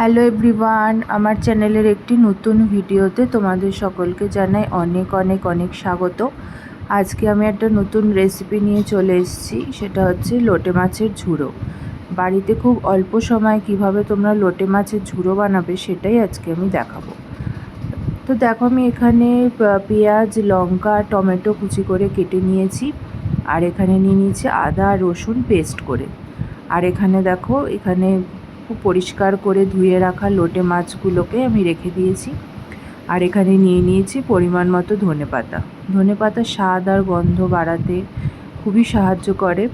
Hello everyone আমার চ্যানেলের একটি নতুন ভিডিওতে তোমাদের সকলকে জানাই অনেক অনেক অনেক স্বাগত। আজকে আমি একটা নতুন রেসিপি নিয়ে চলে এসেছি, সেটা হচ্ছে লোটে মাছের ঝুড়ো। বাড়িতে খুব অল্প সময় কীভাবে তোমরা লোটে মাছের ঝুড়ো বানাবে সেটাই আজকে আমি দেখাবো। তো দেখো আমি এখানে পেঁয়াজ, লঙ্কা, টমেটো কুচি করে কেটে নিয়েছি, আর এখানে নিয়ে নিয়েছি আদা, রসুন, পেস্ট করে। আর এখানে দেখো, এখানে খুব পরিষ্কার করে ধুয়ে রাখা লোটে মাছগুলোকে আমি রেখে দিয়েছি। আর এখানে নিয়ে নিয়েছি পরিমাণ মতো ধনে পাতা। ধনে পাতা স্বাদ আর গন্ধ বাড়াতে খুবই সাহায্য করে।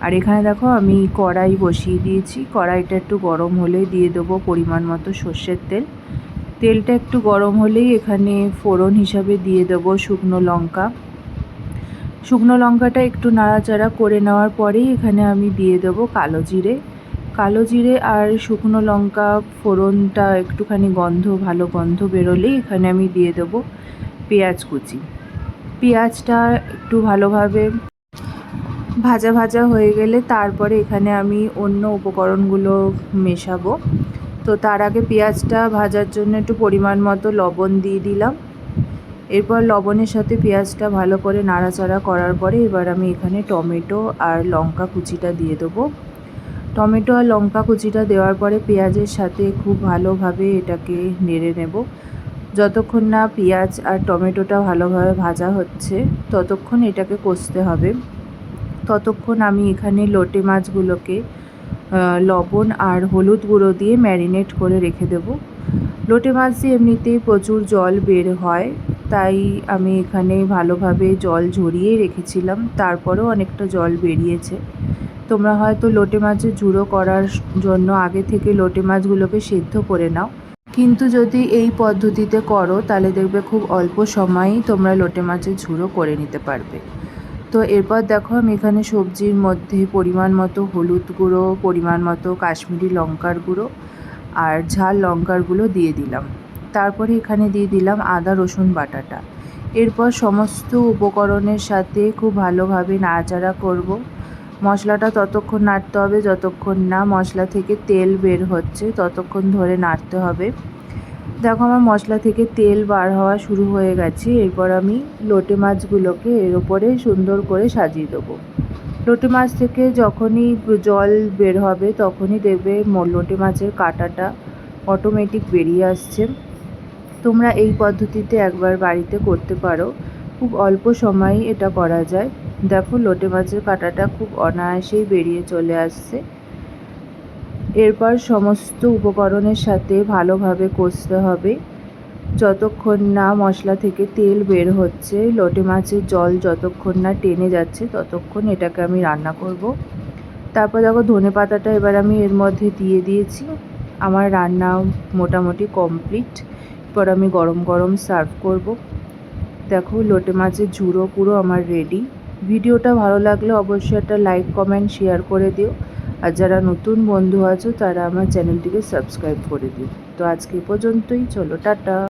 আর এখানে দেখো আমি কড়াই বসিয়ে দিয়েছি। কড়াইটা একটু গরম হলে দিয়ে দেবো পরিমাণ মতো সর্ষের তেল। তেলটা একটু গরম হলেই এখানে ফোড়ন হিসাবে দিয়ে দেবো শুকনো লঙ্কা। শুকনো লঙ্কাটা একটু নাড়াচাড়া করে নেওয়ার পরেই এখানে আমি দিয়ে দেবো কালো জিরে। কালো জিরে আর শুকনো লঙ্কা ফোড়নটা একটুখানি গন্ধ, ভালো গন্ধ বেরোলেই এখানে আমি দিয়ে দেবো পেঁয়াজ কুচি। পেঁয়াজটা একটু ভালোভাবে ভাজা ভাজা হয়ে গেলে তারপরে এখানে আমি অন্য উপকরণগুলো মেশাবো। তো তার আগে পেঁয়াজটা ভাজার জন্য একটু পরিমাণ মতো লবণ দিয়ে দিলাম। এরপর লবণের সাথে পেঁয়াজটা ভালো করে নাড়াচাড়া করার পরে এবার আমি এখানে টমেটো আর লঙ্কা কুচিটা দিয়ে দেবো। টমেটো আর লঙ্কা কুচিটা দেওয়ার পরে পেঁয়াজের সাথে খুব ভালোভাবে এটাকে নেড়ে নেব। যতক্ষণ না পেঁয়াজ আর টমেটোটা ভালোভাবে ভাজা হচ্ছে, ততক্ষণ এটাকে কষতে হবে। ততক্ষণ আমি এখানে লোটে মাছগুলোকে লবণ আর হলুদ গুঁড়ো দিয়ে ম্যারিনেট করে রেখে দেব। লোটে মাছ দিয়ে এমনিতেই প্রচুর জল বের হয়। তাই আমি এখানে ভালোভাবে জল ঝরিয়ে রেখেছিলাম, তারপরেও অনেকটা জল বেরিয়েছে। তোমরা হয়তো লোটে মাছের ঝুড়ো করার জন্য আগে থেকে লোটে মাছগুলোকে সেদ্ধ করে নাও। কিন্তু যদি এই পদ্ধতিতে করো, তাহলে দেখবে খুব অল্প সময়েই তোমরা লোটে মাছের ঝুড়ো করে নিতে পারবে। তো এরপর দেখো, আমি এখানে সবজির মধ্যে পরিমাণ মতো হলুদ গুঁড়ো, পরিমাণ মতো কাশ্মীরি লঙ্কার গুঁড়ো আর ঝাল লঙ্কার গুঁড়ো দিয়ে দিলাম। তারপরে এখানে দিয়ে দিলাম আদা, রসুন বাটাটা। এরপর সমস্ত উপকরণের সাথে খুব ভালোভাবে নাড়াচাড়া করব। মশলাটা ততক্ষণ নাড়তে হবে, যতক্ষণ না মশলা থেকে তেল বের হচ্ছে, ততক্ষণ ধরে নাড়তে হবে। দেখো আমার মশলা থেকে তেল বার হওয়া শুরু হয়ে গেছে। এরপর আমি লোটে মাছগুলোকে এর ওপরে সুন্দর করে সাজিয়ে দেবো। লোটে মাছ থেকে যখনই জল বের হবে, তখনই দেখবে লোটে মাছের কাঁটাটা অটোমেটিক বেরিয়ে আসছে। তোমরা এই পদ্ধতিতে একবার বাড়িতে করতে পারো। খুব অল্প সময়েই এটা করা যায়। দেখো, লোটে মাছের কাঁটাটা খুব অনায়াসেই বেরিয়ে চলে আসছে। এরপর সমস্ত উপকরণের সাথে ভালোভাবে কষতে হবে। যতক্ষণ না মশলা থেকে তেল বের হচ্ছে, লোটে মাছের জল যতক্ষণ না টেনে যাচ্ছে, ততক্ষণ এটাকে আমি রান্না করব। তারপর দেখো, ধনে পাতাটা এবার আমি এর মধ্যে দিয়ে দিয়েছি। আমার রান্না মোটামুটি কমপ্লিট। এরপর আমি গরম গরম সার্ভ করব। দেখো, লোটে মাছের ঝুড়ো পুরো আমার রেডি ভিডিওটা ভালো লাগলে অবশ্যই একটা লাইক কমেন্ট শেয়ার করে দিও। আর যারা নতুন বন্ধু আছো, তারা আমার চ্যানেলটিকে সাবস্ক্রাইব করে দিও। তো আজকে পর্যন্তই। চলো, টাটা।